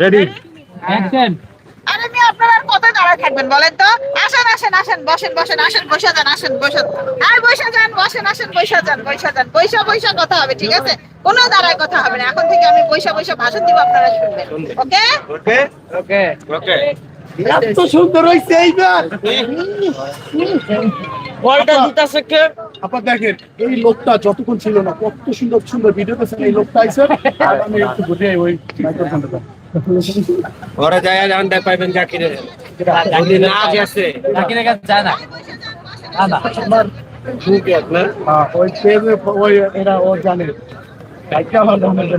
Ready action আরে আমি আপনারা আর কত দাঁড়ায় থাকবেন বলেন তো? আসেন আসেন আসেন বসেন বসেন আসেন বসে যান আসেন বসেন আর বসে যান বসেন আসেন বসে যান বসে যান। বৈশা বৈশা কথা হবে ঠিক আছে? কোনো দাঁড়ায় কথা হবে না। এখন থেকে আমি বৈশা বৈশা ভাষণ দিব আপনারা শুনবেন। ওকে? ওকে? ওকে। ওকে। এত সুন্দর হইছে এইবার। বলটা দিতাছে কে? আপনার দেখেন এই লোকটা যতক্ষণ ছিল না কত সুন্দর সুন্দর ভিডিও করছেন এই লোকটা আইসে আর আমি একটু বুঝে ওই মাইক্রোফোনটা ঘরে যায় জান দেখ পাইবেন জাকিরে জাকিরে না আছে। জাকিরের কাছে যায় না। না আমার ঠিক আছে হ্যাঁ, ওই পেজে ওই এরা ও জানে। বাইকটা ভালো আমাদের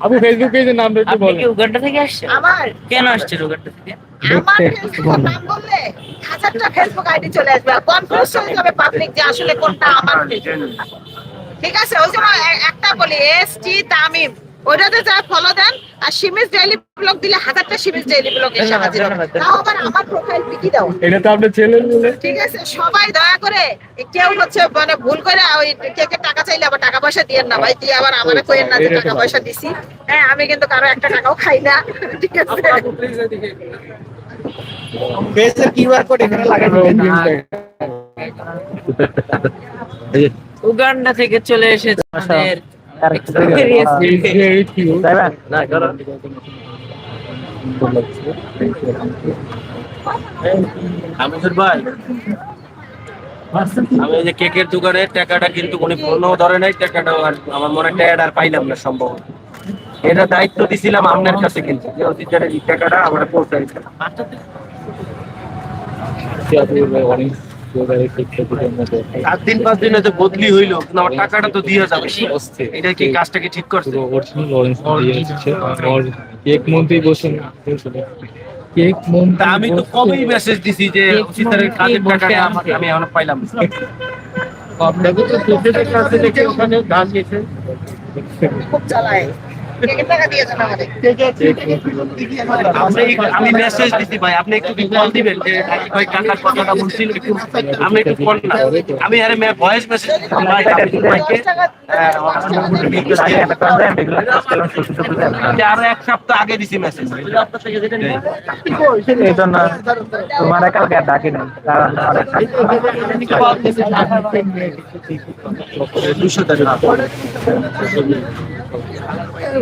আবু ফেসবুক পেজের নাম একটু আপনি কি উগান্ডা থেকে আসছেন? আমার। কেন উগান্ডা থেকে? আমার ফেসবুক নাম বললে হাজারটা ফেসবুক আইডি চলে আসবে আর কনফিউজ হয়ে যাবে পাবলিক যে আসলে কোনটা আমার ঠিক আছে ওই জন্য একটা বলি এস টি তামিম ওইটাতে যা ফলো দেন আর সিমিস ডেইলি ব্লগ দিলে হাজারটা সিমিস ডেইলি ব্লগ এসে হাজির হবে। তাও আবার আমার প্রোফাইল পিকি দাও। এটা তো আপনার ছেলে বলে ঠিক আছে সবাই দয়া করে কেউ হচ্ছে মানে ভুল করে ওই কেকে টাকা চাইলে আবার টাকা পয়সা দিয়েন না ভাই দিয়ে আবার আমারে কইেন না যে টাকা পয়সা দিছি। হ্যাঁ আমি কিন্তু কারও একটা টাকাও খাই না। ঠিক আছে। পেজে কিউআর কোড এখানে লাগাই উগান্ডা থেকে চলে এসেছে আমাদের আমিনুর ভাই। আমি যে কেকের দোকানের টাকাটা কিন্তু উনি ফোনও ধরে নাই টাকাটা আর- আমার মনে টাকাটা আর পাইলাম না সম্ভব। এটা দায়িত্ব দিছিলাম আপনার কাছে কিন্তু যে এই টাকাটা আমার পৌঁছাই দিন পাঁচ দিনে তো বদলি হইল কিন্তু আমার টাকাটা তো দিয়ে যাবে। এটা কি কাজটা কি ঠিক করছে? কেক মন্ত্রী বসুন। কেক মন্ত্রী আমি তো কবেই মেসেজ দিছি যে অফিসারের কাজের টাকাটা আমি এখনও পাইলাম। আপনাকে তো কাছে দেখে ওখানে ধান গেছে খুব চালায়। আমি মেসেজ দিছি ভাই আপনি একটু কল দিবেন যে ভাই কাকার কথাটা বলছিল একটু আপনি একটু কল না। আমি আরে মে ভয়েস মেসেজ ভাই আরও এক সপ্তাহ আগে দিছি মেসেজ এই জন্য তোমার কালকে ডাকি না দুশো টাকা।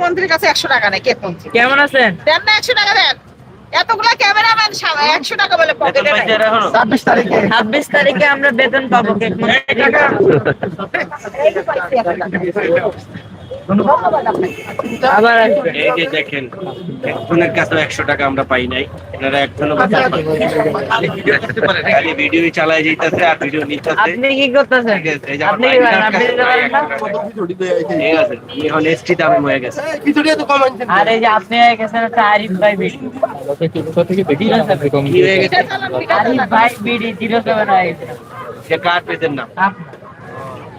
মন্ত্রীর কাছে একশো টাকা কেমন আছেন দেন না একশো টাকা দেন এতগুলা ক্যামেরাম্যান একশো টাকা বলে পকেটে নাই ছাব্বিশ তারিখে আমরা বেতন পাবো কেক মন্ত্রী। আবার এই যে দেখেন একজনের কাছে একশো টাকা আমরা পাই নাই। এনারা একজনও খালি ভিডিও চালায় যাইতেছে আর ভিডিও নিতেছে। আপনি কি করতেছেন? আপনি না? এখন এসটি দামে হয়ে গেছে। আর এই যে আপনি হয়ে গেছেন আরিফ ভাই পিঠা আরিফ ভাই বিডি জিরো সেভেন হয়ে গেছে। কার পেজের নাম আপনার।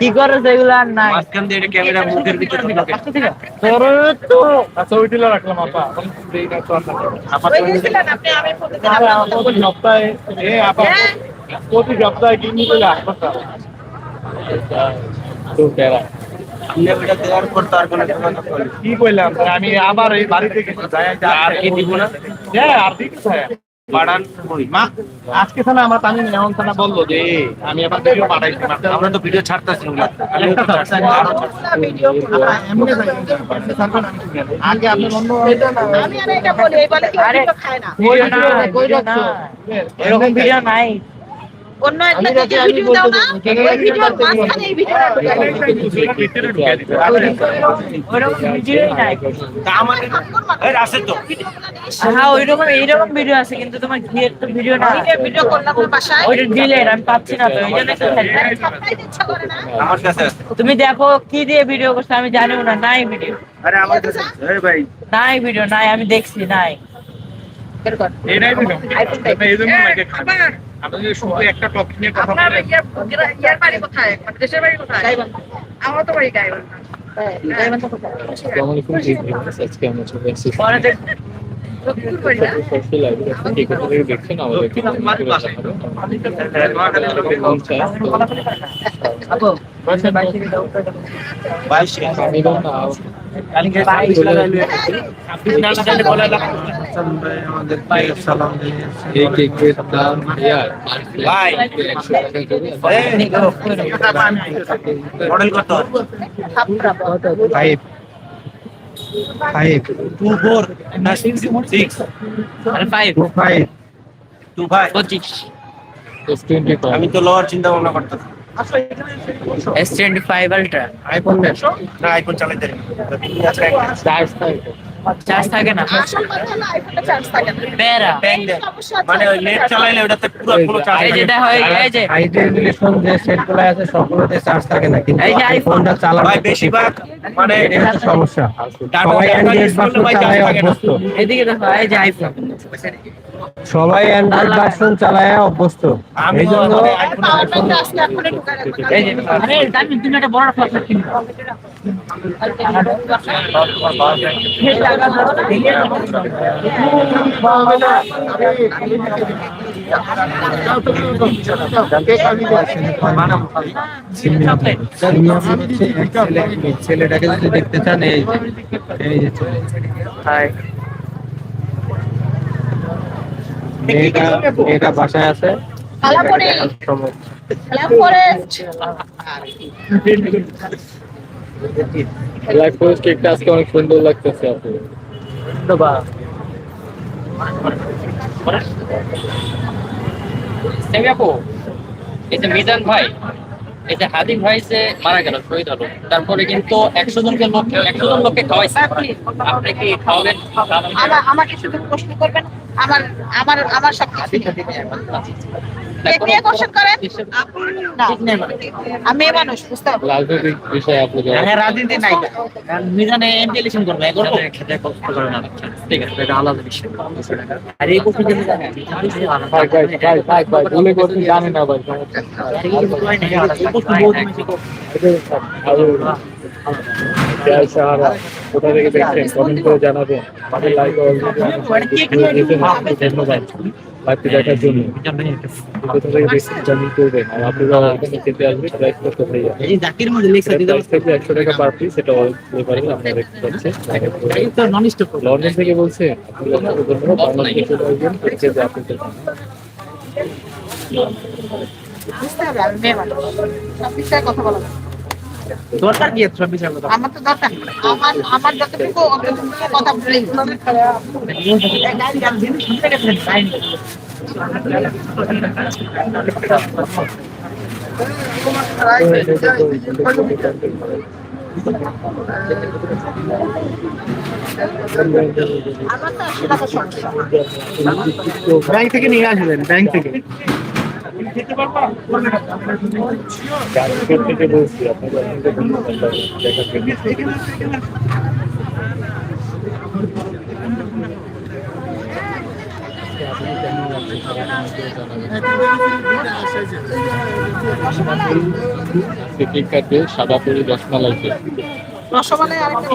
কি করে সেগুলো আর নাই। মাঝখান দিয়ে এটা ক্যামেরা মুখের ভিতরে ঢুকে তোর তো আচ্ছা ওইটা রাখলাম আপা। এখন দেই না তো ওই আপনি, আমি সপ্তাহে এ আপা হ্যাঁ। প্রতি সপ্তাহে হাসপাতাল তো প্যারা আপনি ওইটা দেওয়ার পর তো আর কোনো যোগাযোগ কি বললাম আমি আবার এই বাড়িতে যাই আর কি দিব না? হ্যাঁ আর স্যার বাড়ান মা আজকে আমার তামিম এমন বলল যে আমি আবার ভিডিও পাঠাইছি। আমরা তো ভিডিও ছাড়তেছি। আগে অন্য। এরকম ভিডিও নাই অন্য একটা ভিডিও দাও না। ওই ভিডিওর মাঝখানে এই ভিডিওটা। হ্যাঁ ওইরকম এইরকম ভিডিও আছে কিন্তু তোমার ঘিয়ের তো ভিডিও না। ভিডিও ভিডিও করলাম বাসায় ওইটা ডিলেট আমি পাচ্ছি না তো এই জন্য তুমি দেখো কি দিয়ে ভিডিও করছ আমি জানিও না নাই ভিডিও আরে আমার কাছে এই ভাই। নাই ভিডিও নাই আমি দেখছি নাই। এটাই দিলাম। এই জন্য একটা টপিক নিয়ে কথা ইয়ার বাড়ি কোথায়? মানে দেশের বাড়ি কোথায়? আমার তো বাড়ি গাইবান্ধা। গাইবান্ধা কোথায়? জি আজকে আমরা চলে এসেছি দেখছেন? মন। আমাদের एक एक के सप्ताह यार মডেল কত ফাইভ ফাইভ টু ফোর না six six five five two five পঁচিশ আমি তো লোয়ার চিন্তা ভাবনা করতাম S25 Ultra iPhone में ना iPhone चलाते हैं চার্জ থাকে না। আসল কথা হলো আইফোনে চার্জ থাকে না বেড়া মানে ওই নেট চালাইলে ওটাতে পুরো কোনো চার্জ এই যে দেখো এই যে যে। সেটগুলো আছে সবগুলোতে চার্জ থাকে না কিন্তু এই যে আইফোনটা চালানো ভাই বেশিরভাগ মানে এটা সমস্যা। সবাই অ্যান্ড্রয়েড ভার্সন চালায় অভ্যস্ত। এদিকে দেখো এই যে আইফোন সবাই অ্যান্ড্রয়েড ভার্সন চালায় অভ্যস্ত। এই জন্য আরে দামি তুমি একটা বড় কিনবে। ছেলেটাকে যদি দেখতে চান এই যে, মেয়েটা বাসায় আছে খালা ফরেস্ট লাইভ পোস্ট কেকটা আজকে অনেক সুন্দর লাগতেছে আপু। সেমি আপু এই যে মিজান ভাই এই যে হাদিম ভাই যে মারা গেল শহীদ হলো তারপরে কিন্তু একশো জনকে লোক একশো জন লোককে খাওয়াইছে। আপনি কি খাওয়াবেন? আমার আমাকে শুধু প্রশ্ন করবেন। আমার আমার আমার সব কিছু কোশ্চেন করেন? আমি মেয়ে মানুষ বুঝতে রাজনৈতিক বিষয়ে হ্যাঁ রাজনীতি নাই। মিজানে এমপি ইলেকশন করবে করব। খেতে কষ্ট করে না ঠিক আছে। এটা আলাদা বিষয়। আর এই প্রশ্ন কিন্তু জানেন? ভাই ভাই ভাই ভাই ভাই ভুলে করতে জানি না ভাই কোথা থেকে দেখছেন? কমেন্ট করে জানাবেন। আমাদের লাইক ধন্যবাদ। লাইভটি দেখার জন্য। কোথা থেকে করবেন আর আপনারা এখানে খেতে আসবেন প্রাইস থাকবে একশো টাকা পার পিস সেটা ব্যাপারে আপনারা দেখতে পাচ্ছেন। লন্ডন থেকে বলছে চলে আসবেন। হচ্ছে যে আপনাদের কথা বলা। দরকার কি এত কথা? আমার তো দরকার আমার আমার যতটুকু কথা বলি। ব্যাংক থেকে নিয়ে আসবেন ব্যাংক থেকে। গাড়ি থেকে বলছি আপনাদের অনেক ধন্যবাদ পুরি রসমালাই আরেকটা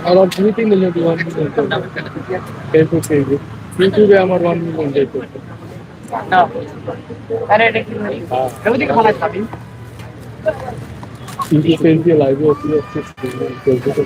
আমার দুই তিন মিলিয়ন ওয়ান মিলিয়ন ফেসবুক পেজে ইউটিউবে আমার ওয়ান মিলিয়ন যেত ইউটিউব কিন্তু ফেসবুকে লাইভে অতি ফেসবুকে